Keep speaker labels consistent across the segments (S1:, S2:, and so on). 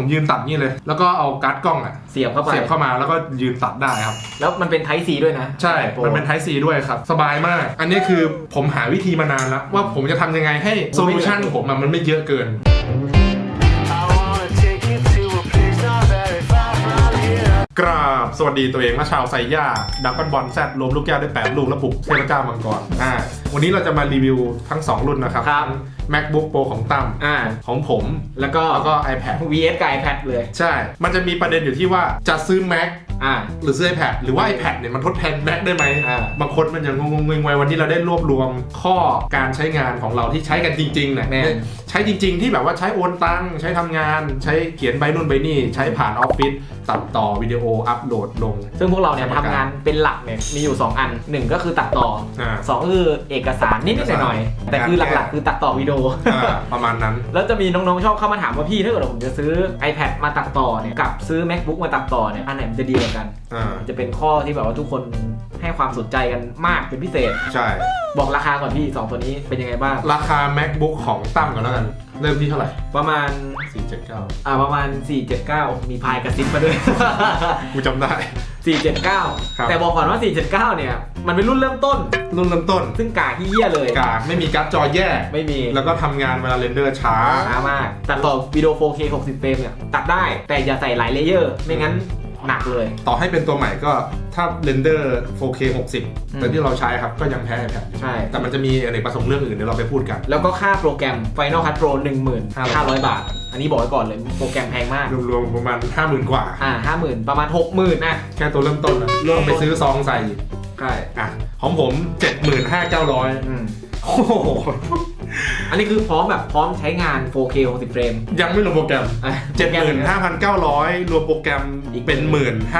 S1: ผมยืนตัดนี่เลย แล้วก็เอาการ์ดกล้องอะ
S2: เสียบเข้าไป
S1: เสียบเข้ามาแล้วก็ยืนตัดได้ครับ
S2: แล้วมันเป็นไทซีด้วยนะ
S1: ใช่
S2: โปร
S1: มันเป็น Type C ด้วยครับ สบายมาก อันนี้คือผมหาวิธีมานานแล้ว ว่าผมจะทำยังไงให้โซลูชันผมอะมันไม่เยอะเกิน
S3: I wanna take you to a place not very far from here.
S1: กราบ สวัสดีตัวเองมาชาวไซย่าดักกอนบอลแซดรวมลูกแก้วได้ 8 ลูกและปลุกเทพเจ้ามังกรอ่าวันนี้เราจะมารีวิวทั้ง 2 รุ่นนะครับ
S2: ครับ
S1: ทั้ง MacBook Pro ของตั้ม
S2: อ่า
S1: ของผม
S2: แล้วก็
S1: แล้วก็ iPad
S2: VS กับ iPad เลย
S1: ใช่ มันจะมีประเด็นอยู่ที่ว่าจะซื้อ Mac
S2: อ่า
S1: หรือซื้อ iPad หรือว่า iPad เนี่ยมันทดแทน Mac ได้ไหม
S2: อ่า
S1: บางคนมันยังงงงๆไว้วันนี้เราได้รวบรวมข้อการใช้งานของเราที่ใช้กันจริงๆนะ
S2: แม่น
S1: ใช้จริง ๆ ที่แบบว่าใช้โอนตังค์ใช้ทำงาน ใช้เขียนใบนู่นใบนี่ ใช้ผ่านออฟฟิศตัดต่อวิดีโออัปโหลดลง
S2: ซึ่งพวกเราเนี่ย
S1: สมการ
S2: ทำงานเป็นหลักเนี่ยมีอยู่ 2 อัน 1 ก็คือตัดต่อ
S1: อ่า
S2: สองก็คือเอกสารนิดๆหน่อยๆแต่คือหลักๆคือตัดต่อวิดีโอ
S1: อ่าประมาณนั้น
S2: แล้วจะมีน้องๆชอบเข้ามาถามว่าพี่ถ้าเกิดผมจะซื้อ iPad มาตัดต่อเนี่ยกับซื้อ MacBook มาตัดต่อเนี่ยอันไหนมันจะดีกว่ากัน
S1: อ่า
S2: จะเป็นข้อที่แบบว่าทุกคนให้ความสนใจกันมากเป็นพิเศษ
S1: ใช่
S2: บอกราคาก่อนพี่2ตัวนี้เป็นยังไงบ้าง
S1: ราคา MacBook ของตั้มก่อนแล้วกัน เริ่มที่เท่าไหร่
S2: ประมาณ
S1: 479
S2: อ่าประมาณ 479 มีพายกระซิบมาด้วย
S1: กูจำได้ ครับ
S2: 479 แต่บอกก่อนว่า 479 เนี่ย มันเป็นรุ่นเริ่มต้น
S1: รุ่นเริ่มต้น
S2: ซึ่งกาที่เยี่ยเลย
S1: กากไม่มีการ์ดจอแยก
S2: ไม่มี
S1: แล้วก็ทำงานเวลาเรนเดอร์ช้า
S2: ช้ามาก ตัดต่อวิดีโอ 4K 60เฟรมเนี่ย ตัดได้แต่อย่าใส่หลายเลเยอร์ ไม่งั้น หนักเลย
S1: ต่อให้เป็นตัวใหม่ก็ถ้าเรนเดอร์ 4K
S2: อื
S1: 60
S2: ม
S1: แต่ที่เราใช้ครับก็ยังแพ้ iPad อยู่
S2: ใช่
S1: แต่มันจะมีอเนกประสงค์เรื่องอื่นเดี๋ยวเราไปพูดกัน
S2: แล้วก็ค่าโปรแกรม Final Cut Pro 15,500 บาท อันนี้บอกไว้ก่อนเลยโปรแกรมแพงมาก
S1: รวมๆประมาณ 50,000 กว่า
S2: อ่า50,000 ประมาณ 60,000นะ
S1: แค่ตัวเริ่มต้นนะต้องไปซื้อซองใส่อีก
S2: ใช่
S1: อะของผม 75,900
S2: อืมโอ้โห อันนี้คือพร้อมแบบพร้อมใช้งาน 4K 60เฟรม
S1: ยังไม่รวมโปรแกรม
S2: อะ
S1: 75,900 รวมโปรแกรม
S2: อีก
S1: เป็น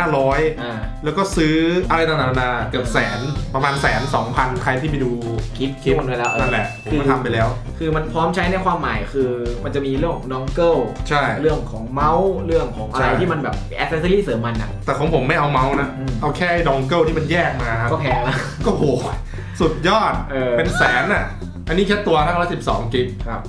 S1: 1,500
S2: อ่า
S1: แล้วก็ซื้ออะไรต่างๆนานาเกือบแสนประมาณแสนสองพันใครที่ไปดู
S2: คลิปคลิปมันไปแล้วเออ
S1: นั่นแหละ ผม
S2: คือ
S1: ก็ทำไปแล้ว
S2: คือมันพร้อมใช้ในความหมายคือมันจะมีเรื่องของดองเกิล
S1: ใช่
S2: เรื่องของเมาส์เรื่องของอะไร
S1: ใช่
S2: ที่มันแบบแอสเซสซอรี่เสริมมันอะ
S1: แต่ของผมไม่เอาเมาส์นะ
S2: อืม
S1: เอาแค่ดองเกิลที่มันแยกมาครับ
S2: ก็แพงแล้ว
S1: ก็โห สุดยอด
S2: เออ
S1: เป็นแสนอะ อันนี้แค่ตัวทั้งละ12 กิก
S2: ครับ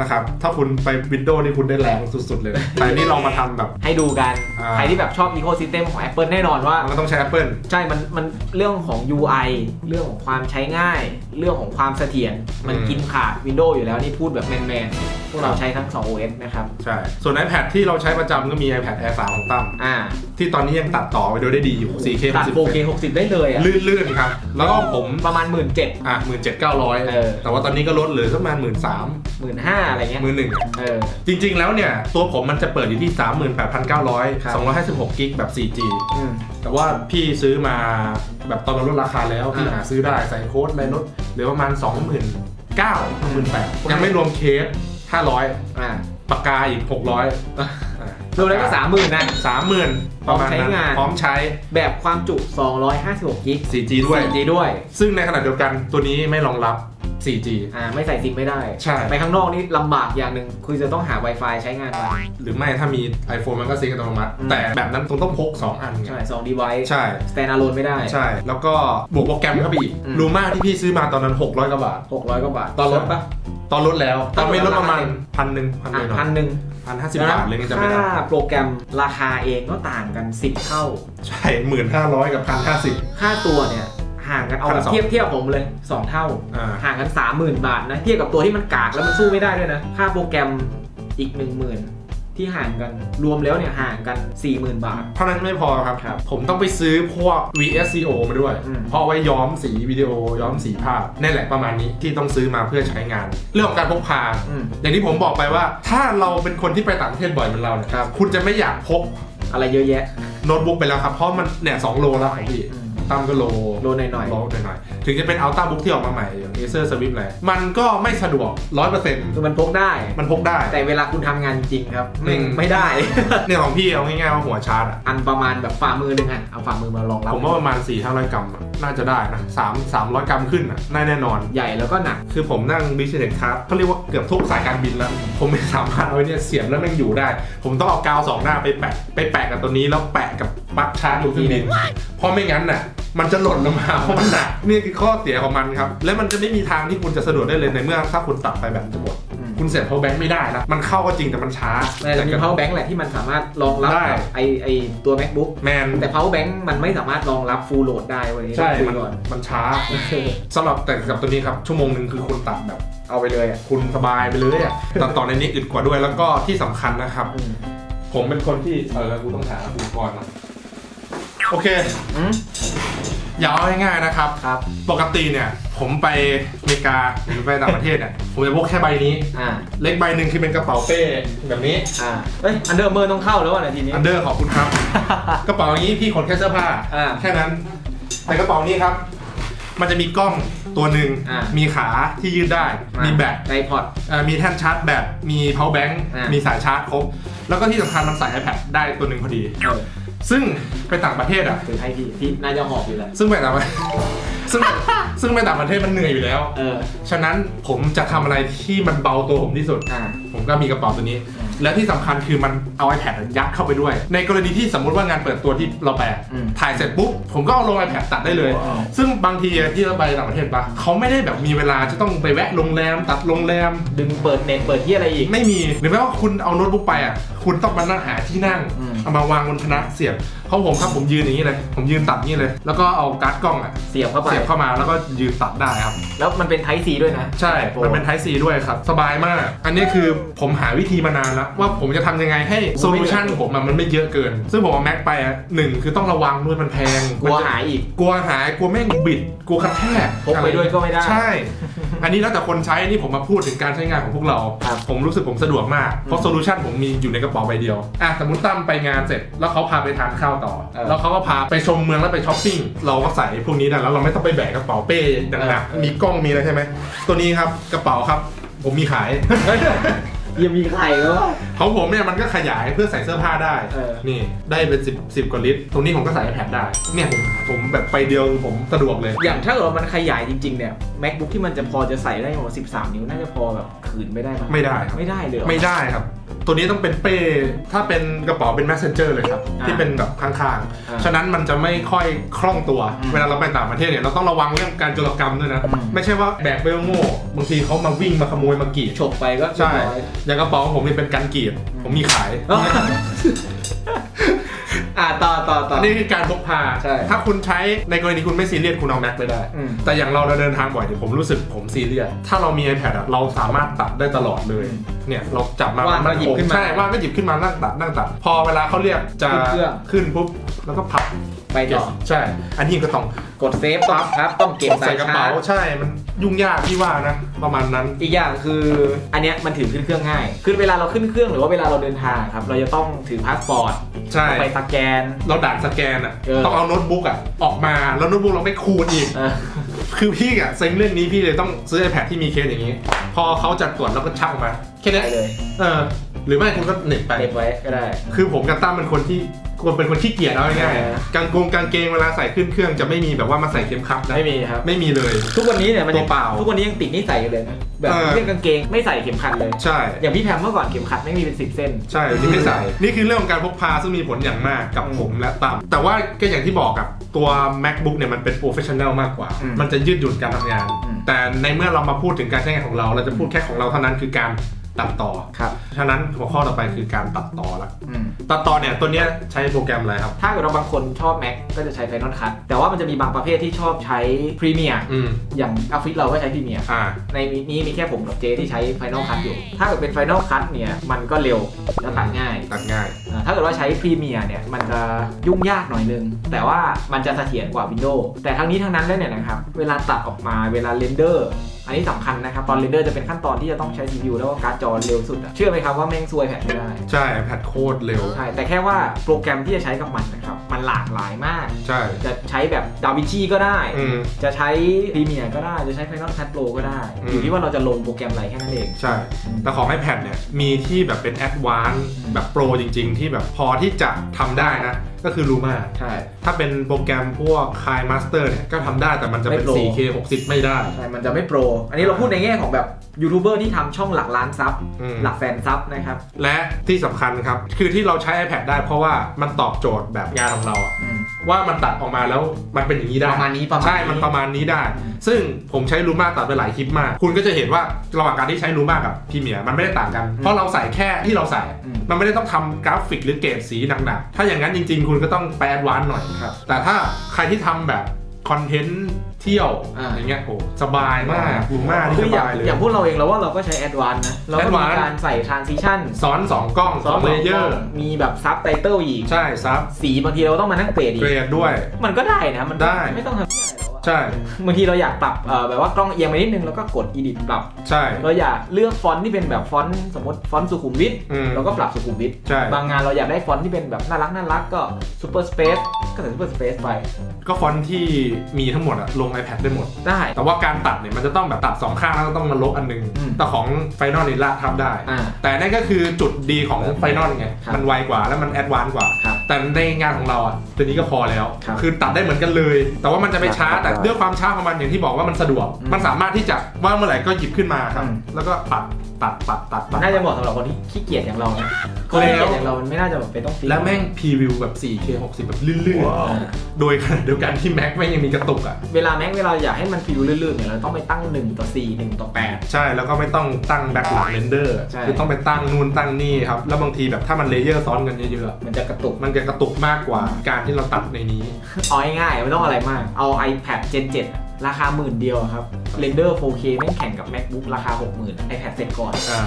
S1: นะครับ ถ้าคุณไปวินโดว์นี่คุณได้แรงสุดๆเลย แต่อันนี่ลองมาทำแบบ
S2: ให้ดูกัน
S1: อ่า
S2: ใครที่แบบชอบอีโค y ิสเต็มของ Apple แน่นอนว่า
S1: มันก็ต้องใช้ Apple
S2: ใช่ มัน มันเรื่องของ UI เรื่องของความใช้ง่าย เรื่องของความเสถียร มัน
S1: อืม
S2: กินขาด Windows อยู่แล้ว นี่พูดแบบแมนๆพ วกเราใช้ทั้ง 2 OS นะครับ
S1: ใช่ ส่วน iPad ที่เราใช้ประจำก็มี iPad Air 3ของตั้ม
S2: อ่า
S1: ที่ตอนนี้ยังตัดต่อวิดีโอได้ดีอยู่ 4K
S2: ตัด
S1: 60
S2: 4K 60 ได้เลยอะ
S1: ลื่นๆครับ แล้วก็ผม
S2: ประมาณ 1 7 0 0 0
S1: อะหมื่นเจ็ดเก้าร้อย
S2: เออ
S1: แต่ว่าตอนนี้ก็ลดเหลือสักประมาณหมื่นสาม
S2: 15,000อะไรเงี้ย
S1: หมื่นหนึ่ง
S2: เออ
S1: จริง ๆ แล้วเนี่ย ตัวผมมันจะเปิดอยู่ที่ 38,900
S2: ครับ
S1: 256กิกแบบ 4G
S2: อืม
S1: แต่ว่าพี่ซื้อมาแบบตอนมันลดราคาแล้วพี่
S2: อ่า
S1: หาซื้อได้ใส่โค้ดอะไรลดเหลือประมาณ 29,000 28,000ยังไม่รวมเคส 500
S2: อ่า
S1: ปากกาอีก600
S2: รวมแล้วก็30,000นะ
S1: 30,000ประมาณนั้น
S2: พร้อมใช้งาน
S1: พร้อมใช้
S2: แบบความจุ 256กิก
S1: 4G ด้วย
S2: 4G ด้วย
S1: ซึ่งในขณะเดียวกันตัวนี้ไม่รองรับ 4G
S2: อ่าไม่ใส่ซิมไม่ได้
S1: ใช่
S2: ไปข้างนอกนี่ลำบากอย่างหนึ่งคือจะต้องหา Wi-Fi ใช้งานมัน
S1: หรือไม่ถ้ามี iPhone มันก็ซิงค์อัตโนมัติ
S2: อืม
S1: แต่แบบนั้นต้องต้องพก 2 อันไง
S2: ใช่สอง device
S1: ใช่
S2: stand alone ไม่ได้
S1: ใช่ แล้วก็บวกโปรแกรมเข้าไปอีก
S2: อืม
S1: รูมาที่พี่ซื้อมาตอนนั้น 600กว่าบาท
S2: 600กว่าบาทตอนลดปะ
S1: ตอนลดแล้ว ตอนไม่ลดประมาณ
S2: ตอนลด
S1: พันหนึ่งพันห
S2: อะ
S1: นึ่ง
S2: พันหนึ่ง
S1: พันห้าสิบบาทเลยนี่จะไม่ได้
S2: ค่าโปรแกรมราคาเองก็ต่างกัน 10 เท่า
S1: ใช่หมื่นห้าร้อยกับพันห้าสิบ
S2: ค่าตัวเนี่ยห่างกันเอา
S1: พั
S2: แบ
S1: น
S2: บ
S1: สอง
S2: เทียบเทียบผมเลย 2 เท่า
S1: อ่า
S2: ห่างกัน 30,000 บาทนะ เทียบกับตัวที่มันกากแล้วมันสู้ไม่ได้ด้วยนะ ค่าโปรแกรมอีก 10,000 ที่ห่างกันรวมแล้วเนี่ยห่างกัน 40,000 บาท
S1: เท่านั้นไม่พอครับ
S2: ครับ
S1: ผมต้องไปซื้อพวก VSCO มาด้วย
S2: อืม
S1: เพราะเอาไว้ย้อมสีวิดีโอย้อมสีภาพนั่นแหละประมาณนี้ที่ต้องซื้อมาเพื่อใช้งาน เรื่องของการพกพา
S2: อืม
S1: อย่างที่ผมบอกไปว่า ถ้าเราเป็นคนที่ไปต่างประเทศบ่อยเหมือนเราเนี่ย
S2: ครับ
S1: คุณจะไม่อยากพก
S2: อะไรเยอะแยะ
S1: โน้ตบุ๊กไปแล้วครับ เพราะมันเนี่ยสองโลแล้วของพี่
S2: อืม
S1: ตั้มก็โล
S2: โลหน่อยๆ
S1: โลหน่อยๆ ถึงจะเป็นอัลต้าบุ๊กที่ออกมาใหม่อย่าง Acer Swift อะไรมันก็ไม่สะดวกร้อยเปอร์เซ็นต์
S2: คือมันพกได้
S1: มันพกได้
S2: แต่เวลาคุณทำงานจริงครับไม่
S1: อืม
S2: ไม่ได้
S1: เนี่ยของพี่เอาง่ายๆว่าหัวชาร์จอะ
S2: อันประมาณแบบฝ่ามือหนึ่งอะเอาฝ่ามือมารองรับ
S1: ผมว่าประมาณ4ี่ห้าร้อยกรัมอะน่าจะได้นะสามสามร้อยกรัมขึ้นอะน่าแน่นอน
S2: ใหญ่แล้วก็หนัก
S1: คือผมนั่ง business class เขาเรียกว่าเกือบทุกสายการบินแล้ว ผมไม่สามารถเอาไอ้เนี่ยเสียบแล้วแม่งอยู่ได้ ผมต้องเอากาวสองหน้าไปแปะไปแปะกับตัวนี้แล้วแปะกับปลั๊กชาร์จบนเครื่องบินเพราะไม่งั้นน่ะมันจะหล่นลงมาเพราะมันหนักนี่คือข้อเสียของมันครับ และมันจะไม่มีทางที่คุณจะสะดวกได้เลยในเมื่อถ้าคุณตัดไปแบบจะหมด
S2: อืม
S1: คุณเสียบ power bank ไม่ได้นะ มันเข้าก็จริงแต่มันช้า
S2: แต่จะมี power bank แหละที่มันสามารถรองรับ
S1: ได้
S2: กับไอไอตัว macbook
S1: แมน
S2: แต่ power bank มันไม่สามารถรองรับ full load ได้เว้ย
S1: ใช่
S2: ต้องคุ
S1: มัน
S2: ยก่อน
S1: มันช้าสำหรับแต่กับตัวนี้ครับ ชั่วโมงหนึ่งคือคุณตัดแบบ
S2: เอาไปเลยอะ
S1: คุณสบายไปเลยอะตัดต่อในนี้อึดกว่าด้วยแล้วก็ที่สำคัญนะครับ
S2: อืม
S1: ผมเป็นคนที่เออกูต้องหาอุปกรณ์นะโอเค
S2: อืม
S1: อย่าเอาง่ายๆนะครับ
S2: ครับ
S1: ปกติเนี่ยผมไปอเมริกาหรือไปต่างประเทศเนี่ยผมจะพกแค่ใบนี้
S2: อ่า
S1: เล็กใบหนึ่งคือเป็นกระเป๋าเป้แบบนี้
S2: อ่าเอ้ย อันเดอร์เมอร์ต้องเข้าแล้วอะทีนี้
S1: อันเดอร์ขอบคุณครับ กระเป๋าอย่างนี้พี่ขนแค่เสื้อผ้า
S2: อ่า
S1: แค่นั้นแต่กระเป๋านี้ครับ มันจะมีกล้องตัวหนึ่ง
S2: อ่ามี
S1: มีขาที่ยืดได้ มีแบต
S2: ไอพอด
S1: เอ่อมีแท่นชาร์จแบตมี power bank
S2: อ่ามี
S1: มีสายชาร์จครบ แล้วก็ที่สำคัญมันใส่ iPad ได้ตัวหนึ่งพอดี
S2: เออ
S1: ซึ่งไปต่างประเทศอะ
S2: คือให้พี่ที่น่าจะหอบอยู่แหละ
S1: ซึ่งไปต่างประเทศซึ่งซึ่งไปต่างประเทศมันเหนื่อยอยู่แล้ว
S2: เออ
S1: ฉะนั้นผมจะทำอะไรที่มันเบาตัวผมที่สุด
S2: อ่า
S1: ผมก็มีกระเป๋าตัวนี้
S2: อืม
S1: และที่สำคัญคือมันเอา iPad ยัดเข้าไปด้วย ในกรณีที่สมมุติว่างานเปิดตัวที่เราแปะ
S2: อืม
S1: ถ่ายเสร็จปุ๊บ ผมก็เอาลง iPad ตัดได้เลย
S2: ว้าว
S1: ซึ่งบางทีที่เราไปต่างประเทศปะเขาไม่ได้แบบมีเวลาจะต้องไปแวะโรงแรม ตัดโรงแรม
S2: ดึงเปิดเน็ตเปิดที่อะไรอีก
S1: ไม่มีหรือแม้ว่าคุณเอาโน้ตบุ๊กไปอะ คุณต้องมานั่งหาที่นั่ง
S2: อืม
S1: เอามาวางบนพนักเสียบเขาผมครับผมยืนอย่างนี้เลย ผมยืนตัดนี่เลย แล้วก็เอาการ์ดกล้องอะ
S2: เสียบเข้าไป
S1: เสียบเข้ามาแล้วก็ยืนตัดได้ครับ
S2: แล้วมันเป็นไทซีด้วยนะ
S1: ใช่ มันเป็น Type C ด้วยครับ สบายมาก อันนี้คือผมหาวิธีมานานแล้ว ว่าผมจะทำยังไงให้โซลูชันผมอะมันไม่เยอะเกิน ซึ่งผมเอาแม็กไปอะหนึ่งคือต้องระวังด้วยมันแพง
S2: กลัว
S1: มันจะ
S2: หายอีก
S1: กลัวหายกลัวแม่งบิด กลัวกระแทก
S2: พกไปด้วยก็ไม่ได้
S1: ใช่ อันนี้แล้วแต่คนใช้นี่ผมมาพูดถึงการใช้งานของพวกเรา
S2: ครับ
S1: ผมรู้สึกผมสะดวกมาก เพราะโซลูชันผมมีอยู่ในกระเป๋าใบเดียวอะสมมติตั้มไปงานเสร็จ แล้วเขาพาไปทานข้าวต่อ
S2: เออ
S1: แล้วเขาก็พาไปชมเมืองแล้วไปช้อปปิ้ง เราก็ใส่พวกนี้ได้แล้วเราไม่ต้องไปแบกกระเป๋าเป้หนัก
S2: เออ
S1: ๆมีกล้องมีอะไรใช่ไหม ตัวนี้ครับกระเป๋าครับ ผมมีขาย
S2: ยังมีใครก็
S1: ของผมเนี่ยมันก็ขยายเพื่อใส่เสื้อผ้าได้
S2: เออ
S1: นี่ได้เป็นสิบสิบกว่าลิตร ตรงนี้ผมก็ใส่ iPad ได้ เนี่ยผมผมแบบไปเดียวผมสะดวกเลย
S2: อย่างถ้าเกิดว่ามันขยายจริงๆเนี่ย macbook ที่มันจะพอจะใส่ได้หมด13 นิ้วน่าจะพอแบบขืนไม่ได้ปะ
S1: ไม่ได้ครับ
S2: ไม่ได้เลยเหรอ
S1: ไม่ได้ครับ ตัวนี้ต้องเป็นเป้ ถ้าเป็นกระเป๋าเป็น messenger เลยครับ
S2: อ่า
S1: ที่เป็นแบบข้าง
S2: อ่า
S1: ๆ ฉะนั้นมันจะไม่ค่อยคล่องตัว
S2: อืม
S1: เวลาเราไปต่างประเทศเนี่ยเราต้องระวังเรื่องการโจรกรรมด้วยนะ
S2: อืม
S1: ไม่ใช่ว่าแบกไปโง่ๆบางทีเขามาวิ่งมาขโมยมากรีด
S2: ฉกไปก็
S1: ใช่
S2: เรียบร้อย
S1: อย่างกระเป๋าของผมเนี่ยเป็นกันกรีด
S2: อืม
S1: ผมมีขาย
S2: อ๋อ อ่าต่อต่อต่อ
S1: อันนี้คือการพกพา
S2: ใช่
S1: ถ้าคุณใช้ในกรณีคุณไม่ซีเรียสคุณเอาแม็กไปได้
S2: อืม
S1: แต่อย่างเราเราเดินทางบ่อยเนี่ยผมรู้สึกผมซีเรียส ถ้าเรามี iPad อะเราสามารถตัดได้ตลอดเลย เนี่ยเราจับมา
S2: ว่างก็หยิบขึ้นมา
S1: ใช่ว่างก็หยิบขึ้นมานั่งตัดนั่งตัด พอเวลาเขาเรียกจะ
S2: ขึ้นเครื่อง
S1: ขึ้นปุ๊บแล้วก็พับ
S2: ไปต่อ
S1: ใช่ อันนี้ก็ต้อง
S2: กดเซฟต้องครับ ต้องเก็บ
S1: ใส่
S2: สาย
S1: กระ
S2: ชา
S1: เป๋า
S2: ร์จ
S1: ใช่มันยุ่งยากที่ว่านะ ประมาณนั้น
S2: อีกอย่างคือ อันเนี้ยมันถือขึ้นเครื่องง่าย คือเวลาเราขึ้นเครื่องหรือว่าเวลาเราเดินทางครับ เราจะต้องถือพาสปอร์ต
S1: ใช่
S2: ไปสแกน
S1: เราด่านสแกนอะ
S2: เออ
S1: ต้องเอาโน้ตบุ๊กอะออกมาแล้วโน้ตบุ๊กเราไม่คูณอีก
S2: เออ
S1: คือพี่อะเซ็งเรื่องนี้พี่เลยต้องซื้อ iPad ที่มีเคสอย่างนี้ พอเขาจัดตรวจแล้วก็ชักออกมาแค่
S2: ได้
S1: นี้
S2: เลย
S1: เออหรือไม่คุณก็เหน็บไป
S2: เก็บไว้ก็ได้
S1: คือผมกับตั้มเป็นคนที่ ควรเป็นคนขี้เกียจเอาง่าย
S2: เออ
S1: ๆกางกงกางเกงเวลาใส่ขึ้นเครื่องจะไม่มีแบบว่ามาใส่เข็มขัดนะ
S2: ไม่มีครับ
S1: ไม่มีเลย
S2: ทุกวันนี้เนี่ยมัน
S1: ตัวเปล่า
S2: ทุกวันนี้ยังติดนิสัยอยู่เลยนะแบบ
S1: เออ
S2: เรื่องกางเกงไม่ใส่เข็มขัดเลย
S1: ใช่
S2: อย่างพี่แพมเมื่อก่อนเข็มขัดไม่มีเป็นสิบเส้น
S1: ใช่ที่ไม่ใส่ นี่คือเรื่องของการพกพาซึ่งมีผลอย่างมากกับ
S2: อืม
S1: ผมและตั้มแต่ว่าก็อย่างที่บอกกับตัว macbook เนี่ยมันเป็น professional มากกว่า
S2: อืม
S1: มันจะยืดหยุ่นการทำงาน
S2: อืม
S1: แต่ในเมื่อเรามาพูดถึงการใช้งานของเรา เราจะพูดแค่ของเราเท่านั้นคือการ ตัดต่อ
S2: ครับ
S1: ฉะนั้นหัวข้อต่อไปคือการตัดต่อละ
S2: อืม
S1: ตัดต่อเนี่ยตัวเนี้ยใช้โปรแกรมอะไรครับ
S2: ถ้าเกิดเราบางคนชอบ Mac ก็จะใช้ Final Cut แต่ว่ามันจะมีบางประเภทที่ชอบใช้ Premiere
S1: อืม
S2: อย่างออฟฟิศเราก็ใช้ Premiere
S1: อ่า
S2: ในนี้มีแค่ผมกับเจที่ใช้ Final Cut อยู่ ถ้าเกิดเป็น Final Cut เนี่ย มันก็เร็วและตัดง่าย
S1: ตัดง่าย
S2: อ่าถ้าเกิดว่าใช้ Premiere เนี่ย มันจะยุ่งยากหน่อยนึง แต่ว่ามันจะเสถียรกว่า Windows แต่ทั้งนี้ทั้งนั้นแล้วเนี่ยนะครับ เวลาตัดออกมาเวลาเรนเดอร์ อันนี้สำคัญนะครับ ตอนเรนเดอร์จะเป็นขั้นตอนที่จะต้องใช้ CPU แล้วก็การ์ดจอเร็วสุดอะเชื่อไหมครับว่าแม่งซวยแผนไม่ได้
S1: ใช่ iPad โคตรเร็ว
S2: ใช่ แต่แค่ว่าโปรแกรมที่จะใช้กับมันนะครับ มันหลากหลายมาก
S1: ใช่
S2: จะใช้แบบ DaVinci ก็ได้
S1: อืม
S2: จะใช้ Premiere ก็ได้ จะใช้ Final Cut Pro ก็ได้
S1: อืม
S2: อยู่ที่ว่าเราจะลงโปรแกรมอะไรแค่นั้นเอง
S1: ใช่ แต่ของ iPad เนี่ย มีที่แบบเป็น Advanced
S2: อืม
S1: แบบโปรจริง ๆ ที่แบบพอที่จะทำได้นะ ก็คือ Luma
S2: ใช่
S1: ถ้าเป็นโปรแกรมพวก Kai Master เนี่ย ก็ทำได้แต่มันจะเป็น
S2: ไม่โปร
S1: 4K 60 ไม่ได้
S2: ใช่ มันจะไม่โปรอันนี้เราพูดในแง่ของแบบยูทูบเบอร์ที่ทำช่องหลักล้านซับ
S1: อืม
S2: หลักแสนซับนะครับ
S1: และที่สำคัญครับ คือที่เราใช้ iPad ได้เพราะว่ามันตอบโจทย์แบบงานของเราอะ
S2: อืม
S1: ว่ามันตัดออกมาแล้วมันเป็นอย่างนี้ได้
S2: ประมาณนี้ประมาณ
S1: ใช่
S2: นี้
S1: มันประมาณนี้ได้ ซึ่งผมใช้ลูมาตัดไปหลายคลิปมาก คุณก็จะเห็นว่าระหว่างการที่ใช้ลูมากับพรีเมียร์มันไม่ได้ต่างกัน เพราะเราใส่แค่ที่เราใส่
S2: อืม
S1: มันไม่ได้ต้องทำกราฟิกหรือเกรดสีหนักๆ ถ้าอย่างนั้นจริงๆ คุณก็ต้องไปแอดวานซ์หน่อย
S2: ครับ
S1: แต่ถ้าใครที่ทำแบบคอนเทนต์ เที่ยว
S2: อ่า
S1: อย่างเงี้ยโอ้สบายมากลูมาที่
S2: คื
S1: ส
S2: ออย่าง
S1: บายเลย
S2: อย่างพวกเราเองเราว่าเราก็ใช้ Advanced นะเราก็มี
S1: Advanced
S2: การใส่ transition
S1: ซ้อนสองกล้องสองเลเยอร์
S2: มีแบบซับไตเติลอีก
S1: ใช่ซับ
S2: สีบางทีเราต้องมานั่งเกรดอี
S1: เก
S2: ก
S1: รดด้วย
S2: มันก็ได้นะ มัน
S1: ได้
S2: ไม่ต้องทำเหี้ยอะไรแล้วอะ
S1: ใช่
S2: บางทีเราอยากปรับเอ่อแบบว่ากล้องเอียงไปนิดนึงแล้วก็กด edit ปรับ
S1: ใช่
S2: เราอยากเลือกฟอนต์ที่เป็นแบบฟอนต์สมมติฟอนต์สุขุมวิท
S1: อืม
S2: เราก็ปรับสุขุมวิท
S1: ใช่
S2: บางงานเราอยากได้ฟอนต์ที่เป็นแบบน่ารักน่ารักก็ super space ก็ใส่ super space ไป
S1: ก็ฟอนต์ที่มีทั้งหมดอะลง iPad ได้หมด
S2: ได้
S1: แต่ว่าการตัดเนี่ยมันจะต้องแบบตัดสองข้างแล้วก็ต้องมาลบอันหนึง
S2: อืม
S1: แต่ของไฟนอลนี่ละทำได้
S2: อ่า
S1: แต่นั่นก็คือจุดดีของไฟนอลไง
S2: ครับ
S1: มันไวกว่าแล้วมันแอดวานซ์กว่า
S2: ครับ
S1: แต่ในงานของเราอะตัวนี้ก็พอแล้ว
S2: ครับ
S1: คือตัดได้เหมือนกันเลย แต่ว่ามันจะไปช้า
S4: ครับ
S1: แต่ด้วยความช้าของมันอย่างที่บอกว่ามันสะดวก
S2: อืม
S1: มันสามารถที่จะว่างเมื่อไหร่ก็หยิบขึ้นมาครับ
S2: อืม
S1: แล้วก็ปัด ตัดปัดตัด
S2: มั
S1: ปั
S2: น
S1: ด
S2: น่าจะเหมาะสำหรับคนที่ขี้เกียจอย่างเรานะคนที่ขี้เกียจอย่างเรามันไม่น่าจะแบบไปต้องฟิก
S1: แล้วแม่งพรีวิวแบบ 4K 60 แบบลื่น
S2: อ่า
S1: ๆโดยขณะเดียวกันที่แม็กแม่งยังมีกระตุกอะ
S2: เวลาแม็กเวลาอยากให้มันฟิวลื่นๆเนี่ยเราต้องไปตั้ง 1 ต่อ 4 1 ต่อ 8
S1: ใช่ แล้วก็ไม่ต้องตั้งแบ็คหลังเรนเดอร์
S2: ใช่
S1: คือต้องไปตั้งนู่นตั้งนี่ครับ แล้วบางทีแบบถ้ามันเลเยอร์ซ้อนกันเยอะๆ
S2: มันจะกระตุก
S1: มันจะกระตุกมากกว่าการที่เราตัดในนี้
S2: เอาง่ายๆไม่ต้องอะไรมาก เอา iPad Gen 7อะ ราคาหมื่นเดียวครับเรนเดอร์ 4K แม่งแข่งกับ MacBook ราคา 60,000 iPad เสร็จก่อน
S1: อ่า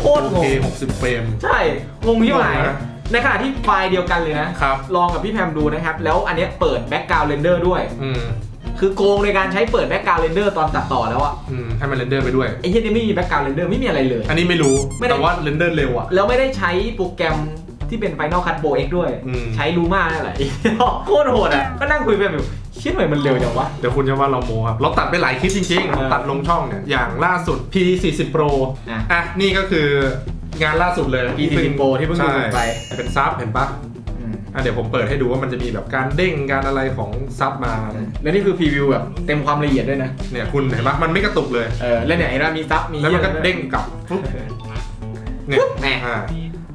S2: โคตรง
S1: โอเค
S2: ง
S1: 60เฟรม
S2: ใช่ งงที่หมาย
S1: งงนะ
S2: ในขณะที่ไฟล์เดียวกันเลยนะ
S1: ครับ
S2: ลองกับพี่แพมดูนะครับ แล้วอันเนี้ยเปิด Background Render ด้วย
S1: อืม
S2: คือโกงในการใช้เปิด Background Render ตอนตัดต่อแล้วอะ
S1: อืมให้มันเรนเดอร์ไปด้วย
S2: ไอ้เหี้ยนี่ไม่มี Background Render ไม่มีอะไรเลย
S1: อันนี้ไม่รู้
S2: ไม่ได้
S1: แต่ว่าเรนเดอร์เร็วอะ
S2: แล้วไม่ได้ใช้โปรแกรมที่เป็น Final Cut Pro X ด้วย
S1: อืม
S2: ใช้ Luma นั่นแหละโคตรโหดอะก็นั่งคุยไปแบบ เชี่ยทำไมมันเร็วจังวะ
S1: เดี๋ยวคุณจะว่าเราโมครับ เราตัดไปหลายคลิปจริง
S2: เออ
S1: ๆตัดลงช่องเนี่ย อย่างล่าสุด P40 Pro
S2: อะ
S1: อะ นี่ก็คืองานล่าสุดเลย
S2: P40 Pro ที่เพิ่งดู
S1: ใช่
S2: ไป
S1: เป็นซับเห็นปะ
S2: อืม
S1: อะเดี๋ยวผมเปิดให้ดูว่ามันจะมีแบบการเด้งการอะไรของซับมา
S2: แล้วนี่คือพรีวิวแบบเต็มความละเอียดด้วยนะ
S1: เนี่ยคุณเห็นปะมันไม่กระตุกเลย
S2: เออ แล้วเนี่ยไอ้เรามีซับมี
S1: แล้วมันก็
S2: หี้ยอะไร
S1: เด้งกลับปุ๊บเนี่ย
S2: แน่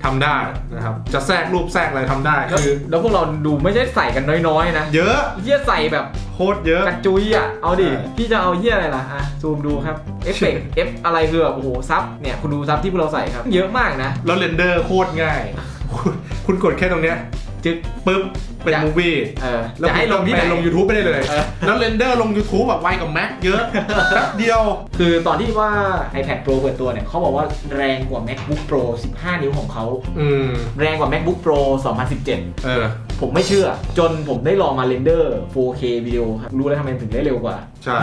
S1: อ่าทำได้นะครับ จะแทรกรูปแทรกอะไรทำได้
S2: แล้ว
S1: คือ
S2: แล้วพวกเราดูไม่ใช่ใส่กันน้อยๆนะ
S1: เยอะ
S2: เหี้ยใส่แบบ
S1: โคตรเยอะ
S2: กระจุยอะ เอาดิ
S1: ใช่
S2: พี่จะเอาเหี้ยอะไรล่ะอะซูมดูครับ เอฟเฟกต์ F อะไรคือแบบโอ้โหซับเนี่ยคุณดูซับที่พวกเราใส่ครับ เยอะมากนะ
S1: แล้วเรนเดอร์โคตรง่าย คุณคุณกดแค่ตรงเนี้ยจึ๊กปึ๊บ เป็น
S2: อยาก
S1: มูวี่
S2: เออ
S1: แล้ว
S2: จะให้ลงที่ไหน
S1: ลง YouTube ไปได้เลย
S2: เออ
S1: แล้วเรนเดอร์ลง YouTube แบบไวกว่าแม็กเยอะแป๊บเดียว
S2: คือตอนที่ว่า iPad Pro เปิดตัวเนี่ยเขาบอกว่าแรงกว่า MacBook Pro 15 นิ้วของเขา
S1: อืม
S2: แรงกว่า MacBook Pro 2017
S1: เออ
S2: ผมไม่เชื่อ จนผมได้ลองมาเรนเดอร์ 4K วิดีโอครับรู้แล้วทำไมถึงได้เร็วกว่า
S1: ใช่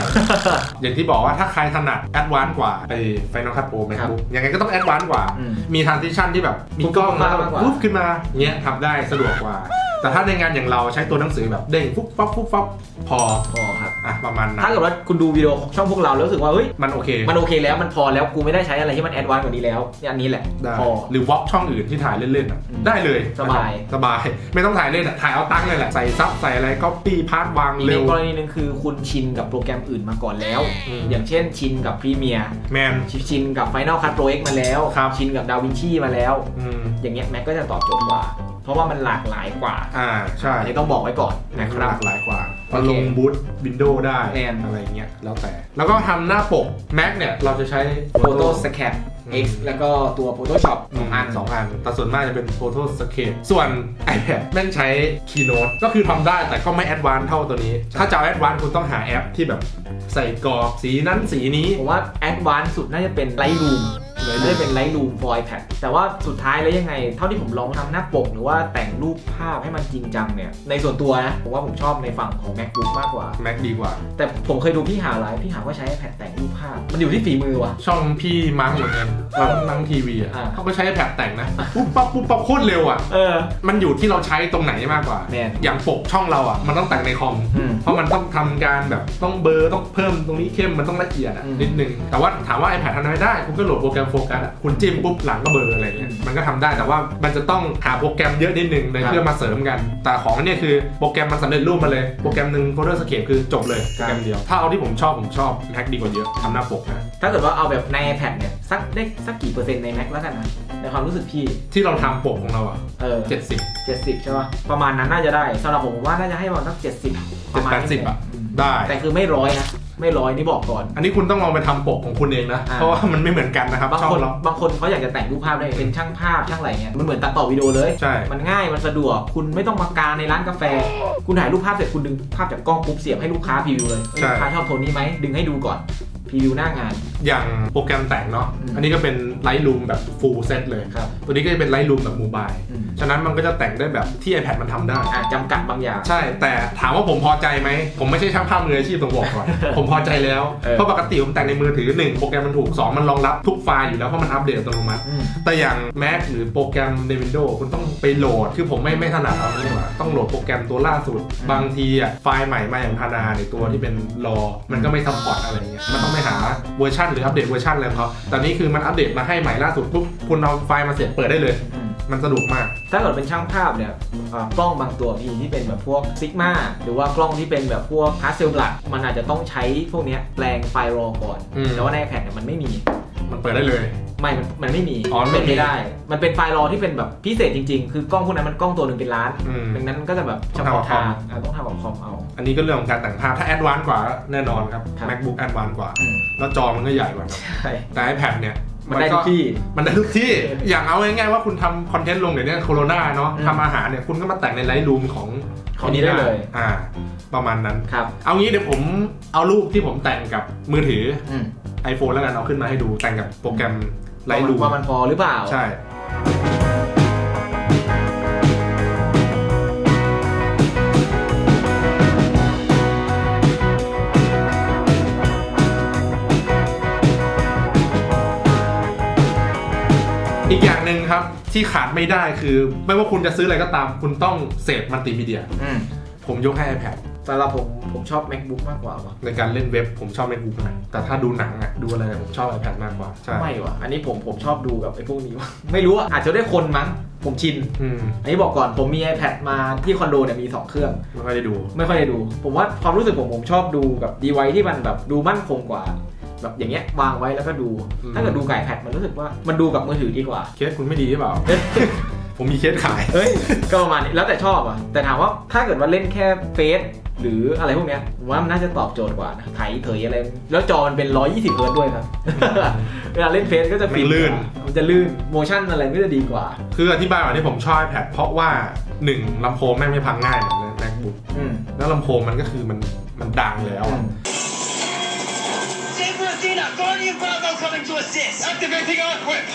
S1: อย่างที่บอกว่าถ้าใครถนัดแอดวานซ์กว่าไอ้ Final Cut Pro
S2: ครับ
S1: MacBook ยังไงก็ต้องแอดวานซ์กว่า
S2: อืม
S1: มี transition ที่แบบมีกล้อง
S2: ปุ๊บ
S1: แล้ว
S2: มากกว่า
S1: ปุ๊บขึ้นมาเงี้ยทำได้สะดวกกว่า แต่ถ้าในงานอย่างเราใช้ตัวหนังสือแบบเด้งฟุ๊บฟับฟุ๊บฟับพอ
S2: พอครับ
S1: อะประมาณนั้
S2: ถ้านเกิดว่าคุณดูวิดีโอของช่องพวกเราแล้วรู้สึกว่าเฮ้ย
S1: มันโอเค
S2: มันโอเคแล้วมันพอแล้วกูไม่ได้ใช้อะไรที่มันแอดวานซ์กว่านี้แล้วเนี่ยอันนี้แหละ
S1: ได้
S2: พอ
S1: หรือวอล์กช่องอื่นที่ถ่ายเล่นๆอะ
S2: อืม
S1: ได้เลย
S2: สบาย
S1: สบายไม่ต้องถ่ายเล่นอะถ่ายเอาตั้งเลยแหละใส่ซับใส่อะไรก็ปีพาร์ทวาง
S2: อีก
S1: เร็
S2: ใน
S1: ว
S2: กรณีหนึ่งคือคุณชินกับโปรแกรมอื่นมาก่อนแล้ว
S1: อืม
S2: อย่างเช่นชินกับ Premiere
S1: แมน
S2: ชินกับ Final Cut Pro X มาแล้ว
S1: ครับ
S2: ชินกับ DaVinci มาแล้ว
S1: อืม
S2: อย่างเงี้ยแม็กก็จะตอบโจทย์กว่า เพราะว่ามันหลากหลายกว่า
S1: อ่าใช่
S2: อันนี้ต้องบอกไว้ก่อนนะค
S1: ห
S2: รับ
S1: ลากหลายกว่า
S2: โอ
S1: มา
S2: เค
S1: ลงบูตวินโดว์ได้
S2: แมน
S1: อะไรเงี้ยแล้วแต่ แล้วก็ทำหน้าปก Mac เนี่ย เราจะใช้
S2: Photo Scat X แล้วก็ตัว Photoshop สองอัน
S1: สองอัน แต่ส่วนมากจะเป็น Photo Scape ส่วน iPad แม่งใช้ Keynote ก็คือทำได้แต่ก็ไม่แอดวานซ์เท่าตัวนี้ ถ้าจะเอาแอดวานซ์คุณต้องหาแอปที่แบบใส่กรอบสีนั้นสีนี้
S2: ผมว่า Advanced สุดน่าจะเป็น Lightroom เลยน่าจะเป็น Lightroom for iPad แต่ว่าสุดท้ายแล้วยังไง เท่าที่ผมลองทำหน้าปก หรือว่าแต่งรูปภาพให้มันจริงจังเนี่ย ในส่วนตัวนะ ผมว่าผมชอบในฝั่งของ MacBook มากกว่า
S1: Mac ดีกว่า
S2: แต่ผมเคยดูพี่หาไลฟ์พี่หาว่าใช้ iPad แต่งรูปภาพ มันอยู่ที่ฝีมือว่ะ
S1: ช่องพี่มังเหมือนกันมังมังทีวีอะ
S2: อ่า
S1: เขาก็ใช้ iPad แต่งนะปุ๊บปั๊บปุ๊บปั๊บโคตรเร็วอะ
S2: เออ
S1: มันอยู่ที่เราใช้ตรงไหนมากกว่า
S2: แมน
S1: อย่างปกช่องเราอะ มันต้องแต่งในคอม
S2: อืม
S1: เพราะมันต้องทำการแบบต้องเบลอร์ต้องเพิ่มตรงนี้เข้มมันต้องละเอียดอะ
S2: อืม
S1: นิดนึง แต่ว่าถามว่า iPad ทำได้ไหมได้ คุณก็โหลดโปรแกรมโฟกัสอะคุณจิ้มปุ๊บหลังก็เบลออะไรเงี้ย
S2: อืม
S1: มันก็ทำได้แต่ว่ามันจะต้องหาโปรแกรมเยอะนิดนึงใน
S2: ครับ
S1: เพื่อมาเสริมกัน แต่ของอันเนี่ยคือโปรแกรมมันสำเร็จรูปมาเลยโปรแกรมหนึ่ง Photoshop คือจบเลยโปรแกรมเดียว ถ้าเอาที่ผมชอบผมชอบ Mac ดีกว่าเยอะทำหน้าปกนะ
S2: ถ้าเกิดว่าเอาแบบใน iPad เนี่ยสักได้สักกี่เปอร์เซ็นต์ใน Mac แล้วกันนะในความรู้สึกพี่
S1: ที่เราทำปกของเราอะ
S2: เออ
S1: เจ็ดสิบ
S2: เจ็ดสิบใช่ป่ะประมาณนั้นน่าจะได้สำหรับผมผมว่าน่าจะให้ประมาณสักเจ็ดสิบประมาณ
S1: แปดสิบอะ
S2: อืม
S1: ได้
S2: แต่คือไม่ร้อยนะ ไม่ร้อยนี่บอกก่อน
S1: อันนี้คุณต้องลองไปทำปกของคุณเองนะ
S2: อ่า
S1: เพราะว่ามันไม่เหมือนกันนะครับ
S2: บาง
S1: ช่อ
S2: คน
S1: งเรา
S2: บางคนเขาอยากจะแต่งรูปภาพได้เป็นช่างภาพช่างอะไรเงี้ยมันเหมือนตัดต่อวิดีโอเลย
S1: ใช่
S2: มันง่ายมันสะดวกคุณไม่ต้องมากางในร้านกาแฟ คุณถ่ายรูปภาพเสร็จคุณดึงภาพจากกล้องปุ๊บเสียบให้ลูกค้าพรีวิวเลยเอ้ย
S1: ใช่
S2: ลูกค้าชอบโทนนี้ไหมดึงให้ดูก่อน พรีวิวหน้างาน
S1: อย่างโปรแกรมแต่งเนาะ
S2: อืม
S1: อันนี้ก็เป็น Lightroom แบบ full set เลย
S2: ครับ
S1: ตัวนี้ก็จะเป็น Lightroom แบบ mobile
S2: อืม
S1: ฉะนั้นมันก็จะแต่งได้แบบที่ iPad มันทำได้
S2: อะจำกัดบางอย่าง
S1: ใช่ แต่ถามว่าผมพอใจไหม ผมไม่ใช่ช่างภาพมืออาชีพต้องบอกก่อน ผมพอใจแล้ว
S2: เออ
S1: เพราะปกติผมแต่งในมือถือ 1 โปรแกรมมันถูก 2 มันรองรับทุกไฟล์อยู่แล้ว เพราะมันอัปเดตอัตโนมัติ
S2: อืม
S1: แต่อย่าง Mac หรือโปรแกรมใน Windows คุณต้องไปโหลด คือผมไม่ไม่ถนัดเอางี้ดีกว่าต้องโหลดโปรแกรมตัวล่าสุด
S2: อืม
S1: บางทีอะไฟล์ใหม่มาอย่างพานาในตัวที่เป็นรอ มันก็ไม่ซัพพอร์ตอะไรเงี้ย มันต้องไปหาเวอร์ชันหรืออัปเดตเวอร์ชันอะไรของเขาแต่นี่คือมันอัปเดตมาให้ใหม่ล่าสุดปุ๊บคุณเอาไฟล์มาเสร็จเปิดได้เลย
S2: อืม
S1: มันสะดวกมาก
S2: ถ้าเกิดเป็นช่างภาพเนี่ยอ่ากล้องบางตัวพี่ที่เป็นแบบพวกซิกมาหรือว่ากล้องที่เป็นแบบพวกฮาร์ดเซลบลัดมันอาจจะต้องใช้พวกเนี้ยแปลงไฟล์รอก่อน
S1: อืม
S2: แต่ว่าใน iPad เนี่ยมันไม่มี
S1: มันเปิดได้เลย
S2: ไม่มันมันไม่มี
S1: อ๋อไม่
S2: เป็น
S1: มี
S2: ไม่ได้ มันเป็นไฟล์รอที่เป็นแบบพิเศษจริงๆ คือกล้องพวกนั้นมันกล้องตัวหนึ่งเป็นล้าน
S1: อืม
S2: ดังนั้นมันก็จะแบบเฉ
S1: ต้อง
S2: พาะ
S1: ทำกับคอ
S2: ทามงอะต้องทำกับคอมเอา
S1: อันนี้ก็เรื่องของการแต่งภาพถ้าแอดวานซ์กว่าแน่นอนครับ
S2: ครับ
S1: MacBook แอดวานซ์กว่า
S2: อืม
S1: แล้วจอมันก็ใหญ่กว่าครับ
S2: ใช่
S1: แต่ iPad เนี่ย
S2: มันได้ทุกที่
S1: มันได้ทุกที่ อย่างเอาง่ายๆว่าคุณทำคอนเทนต์ลงเดี๋ยวนี้โคโรนาเนาะ
S2: อืม
S1: ทำอาหารเนี่ยคุณก็มาแต่งในไลท์รูมของ
S2: ของนี้ได้เลย
S1: อ่า ประมาณนั้น
S2: ครับ
S1: เอางี้เดี๋ยวผมเอารูปที่ผมแต่งกับมือถือ
S2: อืม
S1: iPhone แล้วกันเอาขึ้นมาให้ดูแต่งกับโปรแกรม ไลท์รูม
S2: ว่ามันพอหรือเปล่า
S1: ใช่ อีกอย่างหนึ่งครับที่ขาดไม่ได้คือ ไม่ว่าคุณจะซื้ออะไรก็ตาม คุณต้องเสพมัลติมีเดีย
S2: อืม
S1: ผมยกให้ iPad
S2: สำหรับผม ผมชอบ macbook มากกว่าว่ะ
S1: ในการเล่นเว็บผมชอบ MacBook นะแต่ถ้าดูหนังอะดูอะไรผมชอบ iPad มากกว่าใช่
S2: ไม่ว่ะอันนี้ผมผมชอบดูกับไอ้พวกนี้ว่ะไม่รู้อะอาจจะได้คนมั้งผมชิน
S1: อืม
S2: อันนี้บอกก่อนผมมี iPad มาที่คอนโดเนี่ยมี 2 เครื่อง
S1: ไม่ค่อยได้ดู
S2: ไม่ค่อยได้ดู ผมว่าความรู้สึกผมผมชอบดูกับดีไวที่มันแบบดูมั่นคงกว่า แบบอย่างเงี้ยวางไว้แล้วก็ดู
S1: อืม
S2: ถ้าเกิดดูไก่แพดมันรู้สึกว่ามันดูกับมือถือดีกว่า
S1: เคสคุณไม่ดีหรือเปล่า ผมมีเคสขาย
S2: เฮ้ยก็ประมาณนี้แล้วแต่ชอบอะ แต่ถามว่าถ้าเกิดว่าเล่นแค่เฟซหรืออะไรพวกเนี้ยผมว่ามันน่าจะตอบโจทย์กว่านะไถเถยอะไร แล้วจอมันเป็น 120เฮิร์ตซ์ด้วยครับ เวลาเล่นเฟซก็จะฟิ
S1: มันลื่น
S2: กว่ามันจะลื่นโมชั่นอะไรก็จะดีกว่า
S1: คืออธิบายก่อนที่ผมชอบ iPad เพราะว่าหนึ่งลำโพงแม่งไม่พังง่ายเหมือน MacBook
S2: อืม
S1: แล้วลำโพงมันก็คือมันมันดังแล้วอะ
S3: Saber Athena, Guardian Bravo coming to assist. Activating Earthquake.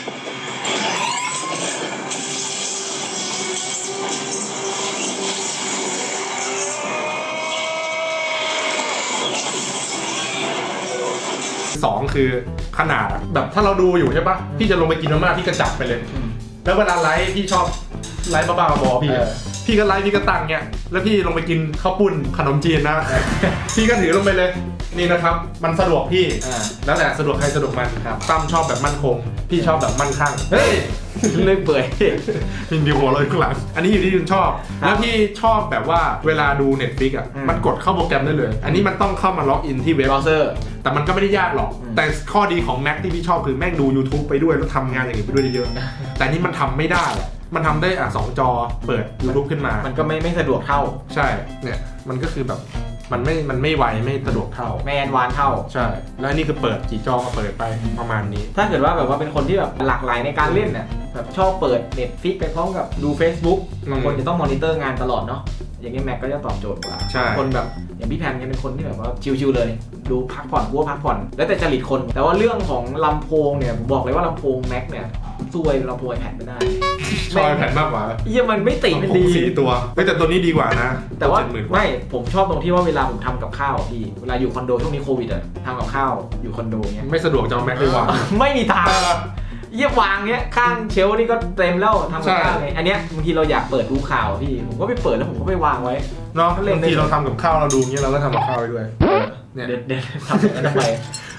S1: สองคือขนาดอะแบบถ้าเราดูอยู่ใช่ปะพี่จะลงไปกินมาม่าพี่กระจับไปเลย
S2: อืม
S1: แล้วเวลาไลฟ์พี่ชอบไลฟ์บ้าๆบอๆพี่
S2: เออ
S1: พี่ก็ไลฟ์พี่ก็ตั้งเนี่ยแล้วพี่ลงไปกินข้าวปุ้นขนมจีนนะพี่ก็ถือลงไปเลย นี่นะครับ มันสะดวกพี่
S2: อ่า
S1: แล้วแต่สะดวกใครสะดวกมันครับตั้มชอบแบบมั่นคง พี่ชอบแบบมั่นคั่ง
S2: เฮ้ยเลื่อยเปื่อย
S1: พินดิวหัวเราอยู่ข้างหลัง อันนี้อยู่ที่คุณชอบ
S2: ครับ
S1: แล้วพี่ชอบแบบว่าเวลาดู Netflix อะ
S2: อืม
S1: มันกดเข้าโปรแกรมได้เลย อันนี้มันต้องเข้ามาล็อกอินที่เว็บ
S2: เบราว์เซอร์
S1: แต่มันก็ไม่ได้ยากหรอก
S2: อืม
S1: แต่ข้อดีของ Mac ที่พี่ชอบคือแม่งดู YouTube ไปด้วย แล้วทำงานอย่างอื่นไปด้วยได้เยอะแต่นี่มันทำไม่ได้อะมันทำได้อะสองจอเปิด YouTube ขึ้นมา
S2: มันก็ไม่ไม่สะดวกเท่า
S1: ใช่ เนี่ย มันก็คือแบบ มันไม่ มันไม่ไวไม่สะดวกเท่า
S2: ไม่แอนวานเท่า
S1: ใช่ แล้วอันนี่คือเปิดกี่จอก็เปิดไปประมาณนี้
S2: ถ้าเกิดว่าแบบว่าเป็นคนที่แบบหลากหลายในการเล่นเนี่ยแบบชอบเปิด Netflix ไปพร้อมกับดู Facebook
S1: อืม
S2: บางคนจะต้องมอนิเตอร์งานตลอดเนาะอย่างนี้แม็กก็จะตอบโจทย์กว่า
S1: ใช่
S2: คนแบบอย่างพี่แพนเนี่ยเป็นคนที่แบบว่าชิลๆเลย ดูพักผ่อนกูว่าพักผ่อน แล้วแต่จริตคน แต่ว่าเรื่องของลำโพงเนี่ยผมบอกเลยว่าลำโพงแม็กเนี่ยซวยลำโพงไอแพดไม่ได้
S1: ชอบแผ่นมากกว่า
S2: เยี่ยมันไม่ติมันดี
S1: สี่ตัวเฮ้ยแต่ตัวนี้ดีกว่านะ
S2: แต่ว่า
S1: เจ็ดหมื่นกว่า
S2: ไม่ผมชอบตรงที่ว่าเวลาผมทำกับข้าวอะพี่เวลาอยู่คอนโดช่วงนี้โควิดอะทำกับข้าวอยู่คอนโดเงี้ย
S1: ไม่สะดวกจะเอาแม็กไปวาง
S2: ไม่มีทางเยี่ยวางเนี้ยข้างเชลฟ์นี่ก็เต็มแล้วทำกับข้าว
S1: ใช่
S2: ไงอันเนี้ยบางทีเราอยากเปิดดูข่าวอะพี่ผมก็ไปเปิดแล้วผมก็ไปวางไว้
S1: เนาะ
S2: เล่น
S1: บาง
S2: ได้
S1: ทีเราทำกับข้าวเราดูอย่างเงี้ยเราก็ทำกับข้าวไปด้วยเนี่ย
S2: เด็ดเด็ดทำอย่างนั้นทำไม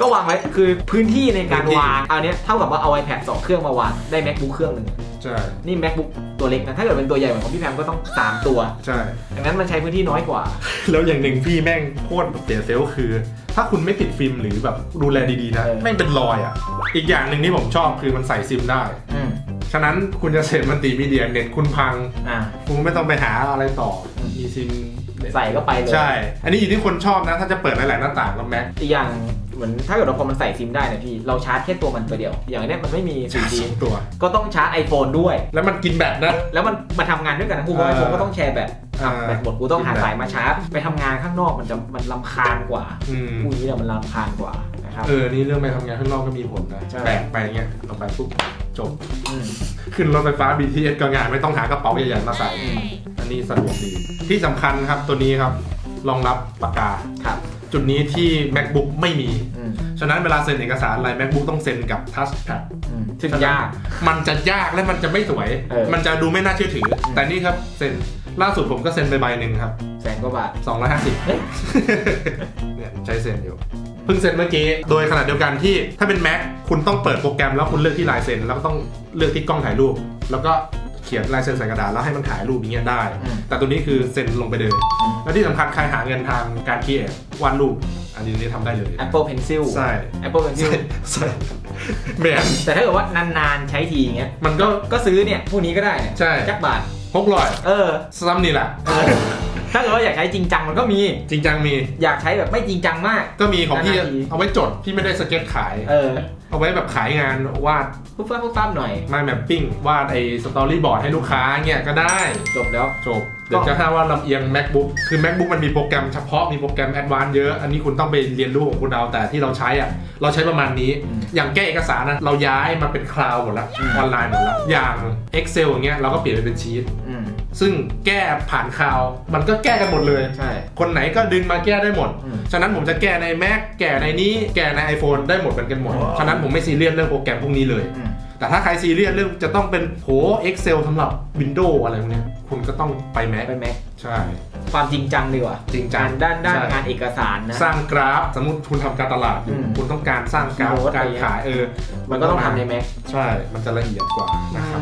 S2: ก็วางไว้คือพื้นที่ในการ
S1: พื้นที่
S2: วางอันเนี้ยเท่ากับว่าเอา iPad สองเครื่องมาวางได้ MacBook เครื่องหนึ่ง
S1: ใช่
S2: นี่ MacBook ตัวเล็กนะ ถ้าเกิดเป็นตัวใหญ่เหมือนของพี่แพมก็ต้อง 3 ตัว
S1: ใช่
S2: ดังนั้นมันใช้พื้นที่น้อยกว่า
S1: แล้วอย่างหนึ่งพี่แม่งโคตรเสียเซลล์คือ ถ้าคุณไม่ติดฟิล์มหรือแบบดูแลดีๆนะ
S2: เออ
S1: แม่งเป็นรอยอะ อีกอย่างหนึ่งที่ผมชอบคือมันใส่ซิมได้
S2: อืม
S1: ฉะนั้นคุณจะเสพมันติมีเดียเน็ตคุณพัง
S2: อ่า
S1: คุณไม่ต้องไปหาอะไรต่อ
S2: อืม
S1: มีซิม
S2: ใส่ก็ไปเลย
S1: ใช่ อันนี้อยู่ที่คนชอบนะ ถ้าจะเปิดหลาย ๆ หน้าต่างก็แม็ก
S2: อีกอย่าง เหมือนถ้าเกิดเราพอมันใส่ซิมได้เนะพี่ เราชาร์จแค่ตัวมันตัวเดียว อย่างเนี้ยมันไม่มี
S1: ชาร์จ
S2: 4G
S1: สองตัว
S2: ก็ต้องชาร์จ iPhone ด้วย
S1: แล้วมันกินแบตนะ
S2: แล้วมันมาทำงานด้วยกันทั้งคู่เพราะ
S1: เออ
S2: ไอโฟนก็ต้องแชร์แบต
S1: อ่า
S2: แบตหมดกูต้องหาสายมาชาร์จ ไปทำงานข้างนอกมันจะมันลำคาญกว่า
S1: อืม
S2: พวกนี้เนี่ยมันลำคาญกว่านะครับ
S1: เออ นี่เรื่องไปทำงานข้างนอกก็มีผลนะ
S2: ใช่
S1: แบกไปเงี้ยเราไปปุ๊บจบ
S2: ม
S1: ขึ้นรถไฟฟ้า BTS ก็งานไม่ต้องหากระเป๋าใหญ่ๆมาใส่
S2: อืม
S1: อันนี้สะดวกดี ที่สำคัญครับตัวนี้ครับรองรับปากกา
S2: ครับ
S1: จุดนี้ที่ MacBook ไม่มี
S2: อืม
S1: ฉะนั้นเวลาเซ็นเอกสารอะไร MacBook ต้องเซ็นกับ Touchpad
S2: อืม ซึ่งยาก
S1: มันจะยากและมันจะไม่สวย
S2: เออ
S1: มันจะดูไม่น่าเชื่อถือ แต่นี่ครับเซ็นล่าสุดผมก็เซ็นไปใบหนึ่งครับ
S2: แสนกว่าบาท
S1: 250
S2: เฮ้ย
S1: เนี่ยใช้เซ็นอยู่ เพิ่งเซ็นเมื่อกี้ โดยขนาดเดียวกันที่ถ้าเป็น Mac คุณต้องเปิดโปรแกรมแล้วคุณเลือกที่ลายเซ็น แล้วก็ต้องเลือกที่กล้องถ่ายรูป แล้วก็เขียนลายเซ็นใส่กระดาษแล้วให้มันถ่ายรูปอย่างเงี้ยได้
S2: อืม
S1: แต่ตัวนี้คือเซ็นลงไปเลย
S2: อืม
S1: แล้วที่สำคัญใครหาเงินทางการคิดวาดรูป อันนี้ทำได้เลย
S2: Apple Pencil
S1: ใช่
S2: Apple Pencil
S1: ใช่ใช่แมน
S2: แต่ถ้าเกิดว่านานๆใช้ทีอย่างเงี้ย
S1: มันก็
S2: ก็ซื้อเนี่ย พวกนี้ก็ได้เนี่ย
S1: ใช่
S2: จักบาท
S1: พกลอย
S2: เออ
S1: ซ้ำนี่แหละ
S2: เออ ถ้าเกิดว่าอยากใช้จริงจังมันก็มี
S1: จริงจังมี
S2: อยากใช้แบบไม่จริงจังมาก
S1: ก็มีของพี่
S2: นานๆที
S1: เอาไว้จดพี่ไม่ได้สเก็ตขาย
S2: เออ
S1: เอาไว้แบบขายงานวาด
S2: ปุ๊บปั๊บปุ๊บปั๊บหน่อย
S1: มาแมปปิ้งวาดไอ้สตอรี่บอร์ดให้ลูกค้าเงี้ยก็ได้
S2: จบแล้ว
S1: จบ เดี๋ยวจะห้าว่าลำเอียง macbook คือ macbook มันมีโปรแกรมเฉพาะมีโปรแกรม advanced เยอะ อันนี้คุณต้องไปเรียนรู้ของคุณเอาแต่ที่เราใช้อะ เราใช้ประมาณนี้
S2: อืม
S1: อย่างแก้เอกสารนะเราย้ายมาเป็นคลาวด์หมดแล้วออนไลน์หมดแล้วอย่าง excel อย่างเงี้ยเราก็เปลี่ยนไปเป็นชีต
S2: อืม
S1: ซึ่งแก้ผ่านคลาวด์มันก็แก้กันหมดเลย
S2: ใช่
S1: คนไหนก็ดึงมาแก้ได้หมด
S2: อืม
S1: ฉะนั้นผมจะแก้ใน Mac แก้ในนี้แก้ใน iPhone ได้หมดเป็นกันหมดฉะนั้นผมไม่ซีเรียสเรื่องโปรแกรมพวกนี้เลย
S2: อืม
S1: แต่ถ้าใครซีเรียสเรื่องจะต้องเป็นโห Excel สำหรับ Windows อะไรพวกเนี้ยคุณก็ต้องไป Mac
S2: ไปแม็ก
S1: ใช่
S2: ความจริงจังดีกว่า
S1: จริงจัง
S2: งานด้านด้าน
S1: ใช่
S2: งานเอกสารนะ
S1: สร้างกราฟ สมมติคุณทำการตลาดอยู่
S2: อืม
S1: คุณต้องการสร้างกราฟ
S2: คีย์เวิร์ด
S1: การ
S2: อะไรเงี้ย
S1: ขายเออ
S2: มันก็ต้องทำในแม็ก
S1: ใช่ มันจะละเอียดกว่านะครับ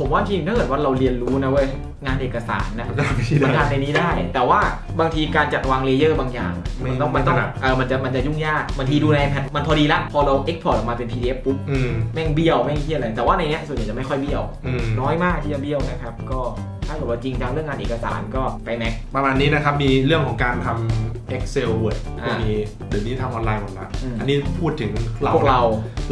S2: ผมว่าจริงถ้าเกิดว่าเราเรียนรู้นะเว้ยงานเอกสารนะ
S1: มันก็ทำไปที่
S2: มัน
S1: ได้
S2: ทำในนี้ได้ แต่ว่าบางทีการจัดวางเลเยอร์บางอย่าง
S1: ไม่
S2: มันต้องมันต้อง
S1: ไม่ถนัด
S2: เออมันจะมันจะยุ่งยากบางทีดูในแพทมันพอดีละพอเรา export ออกมาเป็น PDF ปุ๊บ
S1: อืม
S2: แม่งเบี้ยวแม่งเฮียอะไรแต่ว่าในเนี้ยส่วนใหญ่จะไม่ค่อยเบี้ยว
S1: อืม
S2: น้อยมากที่จะเบี้ยวนะครับก็ ถ้าเกิดว่าจริงจังเรื่องงานเอกสารก็ไปแม็ก
S1: ประมาณนี้นะครับ มีเรื่องของการทำ Excel Word พวก
S2: อ่า
S1: นี้เดี๋ยวนี้ทำออนไลน์หมดละ
S2: อืม
S1: อันนี้พูดถึงเรา
S2: พวกเรา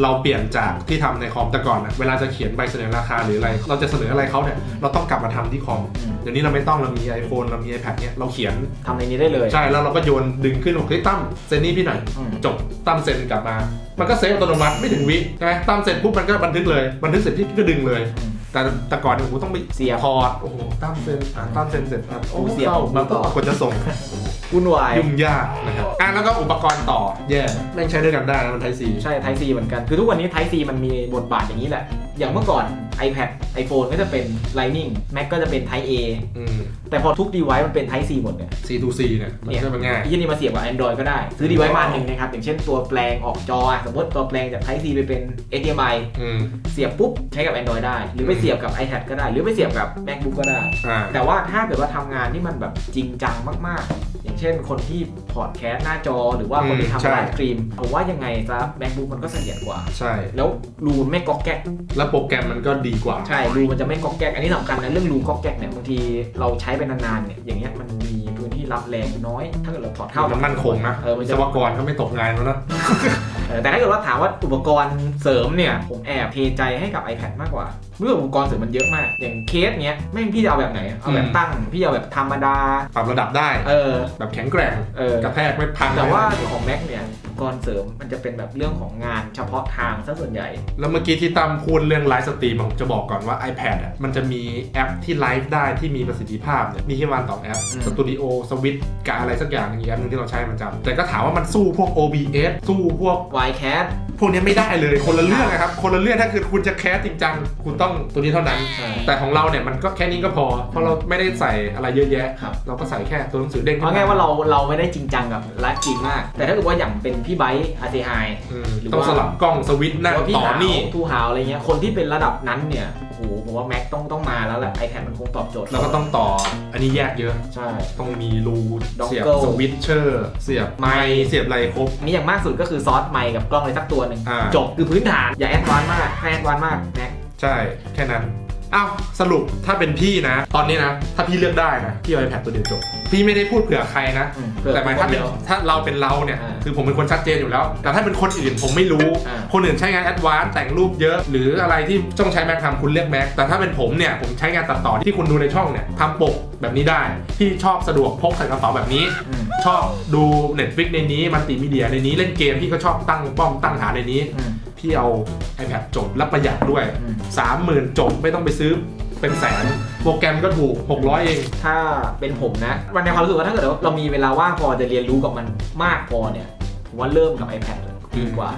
S1: เราเปลี่ยนจากที่ทำในคอมแต่ก่อนนะเวลาจะเขียนใบเสนอราคาหรืออะไร เราจะเสนออะไรเขาเนี่ยเราต้องกลับมาทำที่คอม
S2: อืม
S1: เดี๋ยวนี้เราไม่ต้องเรามี iPhone เรามี iPad เนี่ยเราเขียน
S2: ทำในนี้ได้เลย
S1: ใช่แล้วเราก็โยนดึงขึ้นบอกเฮ้ยตั้มเซ็นนี่พี่หน่อย
S2: อืม
S1: จบตั้มเซ็นกลับมา มันก็เซฟอัตโนมัติไม่ถึงวิใช่ไหมตั้มเซ็นปุ๊บมันก็บันทึกเลย บันทึกเสร็จพี่ก็ดึงเลย
S2: อืม
S1: แต่แต่ก่อนเนี่ยโอ้โหต้องไป
S2: เสียบ
S1: พอร์ตโอ้โหตั้มเซ็นอะตั้มเซ็นเสร็จอะโอ้
S2: เสียบ
S1: เข้ามา
S2: ต่อ
S1: กดจะส่ง
S2: วุ่นวาย
S1: ยุ่งยากนะครับอะแล้วก็อุปกรณ์ต่อแย่แม่งใช้ด้วยกันได้นะมันไทซี
S2: ใช่ Type C เหมือนกัน คือทุกวันนี้ Type C มันมีบทบาทอย่างนี้แหละ อย่างเมื่อก่อน iPad iPhone ก็จะเป็น Lightning Mac ก็จะเป็น Type A
S1: อืม
S2: แต่พอทุก device มันเป็น Type C หมดเนี่ย
S1: C to C เนี่ยมัน
S2: เนี่ย
S1: ก็มันง่าย
S2: ไอ้ที่นี่มาเสียบกับ Android ก็ได้ ซื้อ device มาอันหนึ่งนะครับ อย่างเช่นตัวแปลงออกจอสมมติตัวแปลงจาก Type C ไปเป็น HDMI
S1: อืม
S2: เสียบปุ๊บใช้กับ Android ได้ หรือไปเสียบกับ iPad ก็ได้ หรือไปเสียบกับ MacBook ก็ได้
S1: อ่า
S2: แต่ว่าถ้าเกิดว่าทำงานที่มันแบบจริงจังมากๆอย่าง เช่น คนที่พอดแคสต์หน้าจอหรือว่าคนที่
S1: อืมใช่
S2: ทำไลฟ์สตรีมผมว่ายังไงซะ MacBook มันก็เสถียรกว่า
S1: ใช่
S2: แล้วรูนไม่ก๊อกแก๊ก
S1: แล้วโปรแกรมมันก็ดีกว่า
S2: ใช่รูมันจะไม่ก๊อกแก๊กอันนี้สำคัญนะเรื่องรูก๊อกแก๊กเนี่ยบางทีเราใช้ไปนานๆเนี่ยอย่างเงี้ยมันมีพื้นที่ รับแรงน้อย ถ้าเกิดเราถอดเข้า
S1: มันมั่นคงนะ
S2: เออมัน
S1: วิ
S2: จะ
S1: ศวกรก็ไม่ตกงานแล้วนะ
S2: เออแต่ถ้าเกิดว่าถามว่าอุปกรณ์เสริมเนี่ย ผมแอบเทใจให้กับ iPad มากกว่าเรื่องอุปกรณ์เสริมมันเยอะมาก อย่างเคสเนี้ยแม่งพี่จะเอาแบบไหน เอาแบบ
S1: อืม
S2: ตั้ง พี่เอาแบบธรรมดา
S1: ปรับระดับได้
S2: เออ
S1: แบบแข็งแกร่ง
S2: เออ
S1: กระแทกไม่พัง
S2: แต่ว่าของ Mac เนี่ยอุป กรณ์เสริมมันจะเป็นแบบเรื่องของงานเฉพาะทางซะส่วนใหญ่
S1: แล้วเมื่อกี้ที่ตั้มพูดเรื่องไลฟ์สตรีมผมจะบอกก่อนว่า iPad อะมันจะมีแอปที่ไลฟ์ได้ที่มีประสิทธิภาพเนี่ยมีแค่วันสองแอป
S2: อืม
S1: สตูดิโอสวิตกับอะไรสักอย่างหนึงอีกแอปหนึงที่เราใช้ประจำแต่ก็ถามว่ามันสู้พวก OBS สู้พวก
S2: Ycast
S1: พวกนี้ไม่ได้เลยคนละเรื่องนะครับ คนละเรื่องถ้าคือคุณจะแคสจริงจังคุณต้องตัวนี้เท่านั้น
S2: ใช่
S1: แต่ของเราเนี่ยมันก็แค่นี้ก็พอ เพราะเราไม่ได้ใส่อะไรเยอะแยะ
S2: ครับ
S1: เราก็ใส่แค่ตัวหนังสือเด้ง
S2: เอาง่ายว่าเราเราไม่ได้จริงจังกับไลฟ์สตรีมมาก แต่ถ้าเกิดว่าอย่างเป็นพี่ไบค์อาเซไฮ
S1: อืม
S2: หรือ
S1: ต้อง
S2: ว่า
S1: สลับกล้องสวิตช์นั่น
S2: พี่
S1: ต่อ
S2: หาว
S1: นี่
S2: ทูหาวอะไรเงี้ยคนที่เป็นระดับนั้นเนี่ยโอ้โหผมว่าแม็กต้องต้องมาแล้วแหละ iPad มันคงตอบโจทย์
S1: แล้วก็ต้องต่อ อันนี้แยกเยอะ
S2: ใช่
S1: ต้องมีรู
S2: Dongle
S1: เสียบสวิตช์เชอร์ เสียบไมค์เสียบอะไรครบ
S2: อันนี้อย่างมากสุดก็คือซอสไมค์กับกล้องเลยสักตัวหนึ่ง
S1: อ่า
S2: จบคือพื้นฐานอย่าแอดวานซ์มากถ้าแอดวานซ์มากแม็ก
S1: ใช่ แค่นั้น อ้าวสรุปถ้าเป็นพี่นะ ตอนนี้นะ ถ้าพี่เลือกได้นะพี่เอา iPad ตัวเดียวจบพี่ไม่ได้พูดเผื่อใครนะ
S2: อืมเผื่อ
S1: แต่หมายถ้าเป็น
S2: คนเดียว
S1: ถ้าเราเป็นเราเนี่ย
S2: อ่า
S1: คือผมเป็นคนชัดเจนอยู่แล้ว แต่ถ้าเป็นคนอื่นผมไม่รู้
S2: อ่า
S1: คนอื่นใช้งานแอดวานซ์แต่งรูปเยอะ หรืออะไรที่ต้องใช้แม็กทำคุณเลือกแม็กแต่ถ้าเป็นผมเนี่ยผมใช้งานตัดต่อที่คุณดูในช่องเนี่ยทำปกแบบนี้ได้พี่ชอบสะดวกพกใส่กระเป๋าแบบนี้
S2: อืม
S1: ชอบดู Netflix ในนี้มัลติมีเดียในนี้เล่นเกมพี่ก็ชอบตั้งป้อมตั้งหาในนี้
S2: อืม
S1: พี่เอา iPad จบและประหยัดด้วย
S2: อืม
S1: 30,000 จบไม่ต้องไปซื้อเป็นแสน โปรแกรมก็ถูก 600 เอง
S2: ถ้าเป็นผมนะ วันในความรู้สึกว่าถ้าเกิดว่าเรามีเวลาว่างพอจะเรียนรู้กับมันมากพอเนี่ยผมว่าเริ่มกับ iPad เลยดีกว่า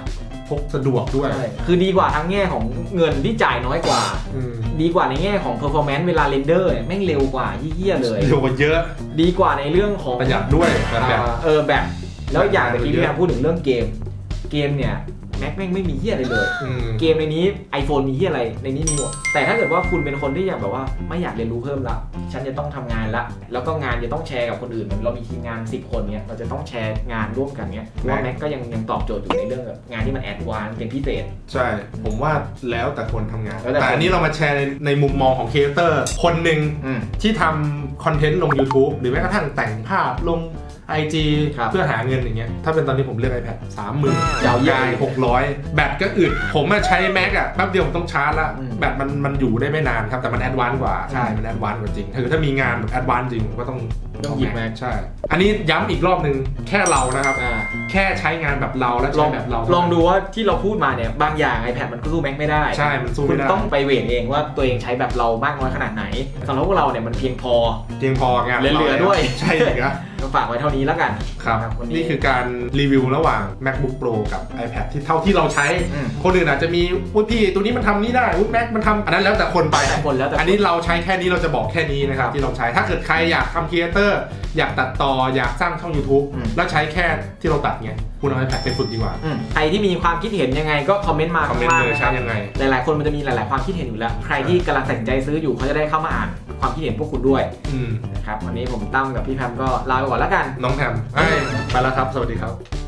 S1: พกสะดวกด้วย
S2: ใช่คือดีกว่าทั้งแง่ของเงินที่จ่ายน้อยกว่า
S1: อืม
S2: ดีกว่าในแง่ของ performance เวลาเรนเดอร์เนี่ยแม่งเร็วกว่าเยี่ยๆเลย
S1: เร็วกว่าเยอะ
S2: ดีกว่าในเรื่องของ
S1: ประหยัดด้วยแบบแบบ
S2: อ่าเออแบบ แล้วอย่าง
S1: แบบ
S2: เมื่อกี้
S1: เยอะ
S2: พี่แอมพูดถึงเรื่องเกม เกมเนี่ย แม็กแม่งไม่มีเฮียอะไรเลย
S1: อืม
S2: เกมในนี้ iPhone มีเฮียอะไรในนี้มีหมด แต่ถ้าเกิดว่าคุณเป็นคนที่อยากแบบว่าไม่อยากเรียนรู้เพิ่มละ ฉันจะต้องทำงานละ แล้วก็งานจะต้องแชร์กับคนอื่นเหมือนเรามีทีมงาน 10 คนเนี่ยเราจะต้องแชร์งานร่วมกันเนี่ยว่าแม็กก็ยังยังตอบโจทย์อยู่ในเรื่องแบบงานที่มันแอดวานซ์เป็นพิเศษ
S1: ใช่ ผมว่าแล้วแต่คนทำงาน
S2: แล้วแต่
S1: แต่อันนี้เรามาแชร์ในในมุมมองของครีเอเตอร์ คนหนึ่ง
S2: อืม
S1: ที่ทำคอนเทนต์ลง YouTube หรือแม้กระทั่งแต่งภาพลง IG
S2: ครับ
S1: เพื่อหาเงินอย่างเงี้ยถ้าเป็นตอนนี้ผมเลือก iPad สามหมื่น
S2: ยาวๆ
S1: กายหกร้อยแบตก็อึด ผมมาใช้ Mac อะแป๊บเดียวผมต้องชาร์จละ
S2: อืม
S1: แบตมันมันอยู่ได้ไม่นานครับ แต่มันแอดวานซ์กว่า ใช่
S2: อืม
S1: มันแอดวานซ์กว่าจริง คือถ้ามีงานแบบแอดวานซ์จริงผมก็ต้อง
S2: ต้องหยิบ Mac
S1: ใช่ อันนี้ย้ำอีกรอบหนึ่งแค่เรานะครับ
S2: อ่า
S1: แค่ใช้งานแบบเราและ
S2: ล
S1: ใช้
S2: อง
S1: แบบเรา
S2: ลองดูว่าที่เราพูดมาเนี่ยบางอย่าง iPad มันก็สู้แม็กไม่ได้
S1: ใช่มันสู้
S2: คุ
S1: ไม่
S2: ณ
S1: ได้
S2: ต้องไปเวทเองว่าตัวเองใช้แบบเรามากน้อยขนาดไหนสำหรับพวกเราเนี่ยมันเพียงพอ
S1: เพียงพองาน
S2: เหลือๆด้วย
S1: ใช่อีกนะ
S2: ก็ฝากไว้เท่านี้แล้วกัน
S1: ครับ
S2: วันนี้
S1: นี่คือการรีวิวระหว่าง MacBook Pro กับ iPad ที่เท่าที่เราใช้
S2: อืม
S1: คนอื่นอาจจะมีอุ้ยพี่ตัวนี้มันทำนี่ได้อุ้ย Mac มันทำอันนั้นแล้วแต่คนไป
S2: แต่คนแล้วแต่
S1: อันนี้เราใช้แค่นี้เราจะบอกแค่นี้นะครับที่เราใช้ถ้าเกิดใครอยากทำครีเอเตอร์อยากตัดต่ออยากสร้างช่อง YouTube
S2: อืม
S1: แล้วใช้แค่ที่เราตัดไง คุณเอา iPad ไปฝึกดีกว่า
S2: อืมใครที่มีความคิดเห็นยังไงก็คอมเมนต์มา
S1: คอม
S2: ข้าง
S1: เมนต์
S2: ล่าง
S1: เลย
S2: นะค
S1: ใช้
S2: รับ
S1: ยังไง
S2: หลาย ๆ คนมันจะมีหลาย ๆ ความคิดเห็นอยู่แล้ว ใครที่กำลังตัดสินใจซื้ออยู่เขาจะได้เข้ามาอ่านความคิดเห็นพวกคุณด้วย
S1: อืม
S2: นะครับ วันนี้ผมตั้มกับพี่แพมก็ลาไปก่อนแล้วกัน
S1: น้องแทมเอ้ยไปแล้วครับ สวัสดีครับ